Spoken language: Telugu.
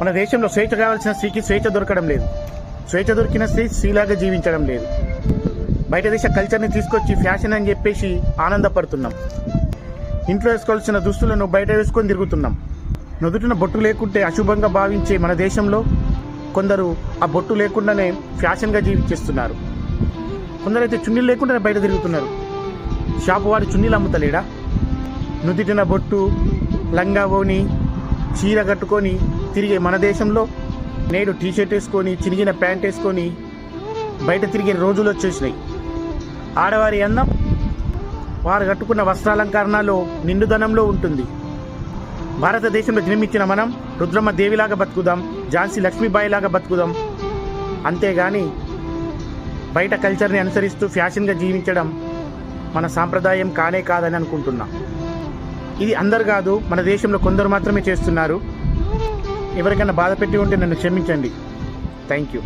మన దేశంలో స్వేచ్ఛ కావాల్సిన స్త్రీకి స్వేచ్ఛ దొరకడం లేదు. స్వేచ్ఛ దొరికిన స్త్రీ స్త్రీలాగా జీవించడం లేదు. బయట దేశ కల్చర్ని తీసుకొచ్చి ఫ్యాషన్ అని చెప్పేసి ఆనందపడుతున్నాం. ఇంట్లో వేసుకోవాల్సిన దుస్తులను బయట వేసుకొని తిరుగుతున్నాం. నుదుటిన బొట్టు లేకుంటే అశుభంగా భావించే మన దేశంలో కొందరు ఆ బొట్టు లేకుండానే ఫ్యాషన్గా జీవించేస్తున్నారు. కొందరైతే చున్నీలు లేకుండానే బయట తిరుగుతున్నారు. షాపు వాడు చున్నీలు అమ్ముతలేడా? నుదుటిన బొట్టు లంగా ఓని చీర కట్టుకొని తిరిగే మన దేశంలో నేడు టీ షర్ట్ వేసుకొని చిరిగిన ప్యాంట్ వేసుకొని బయట తిరిగే రోజులు వచ్చేసినాయి. ఆడవారి అందం వారు కట్టుకున్న వస్త్రాలంకరణలో నిండుదనంలో ఉంటుంది. భారతదేశంలో జన్మించిన మనం రుద్రమ్మ దేవిలాగా బతుకుదాం ఝాన్సీ లక్ష్మీబాయిలాగా బతుకుదాం. అంతేగాని బయట కల్చర్ని అనుసరిస్తూ ఫ్యాషన్గా జీవించడం మన సాంప్రదాయం కానే కాదని అనుకుంటున్నా. ఇది అందరు కాదు మన దేశంలో కొందరు మాత్రమే చేస్తున్నారు. ఎవరికైనా బాధ పెట్టి ఉంటే నన్ను క్షమించండి. Thank you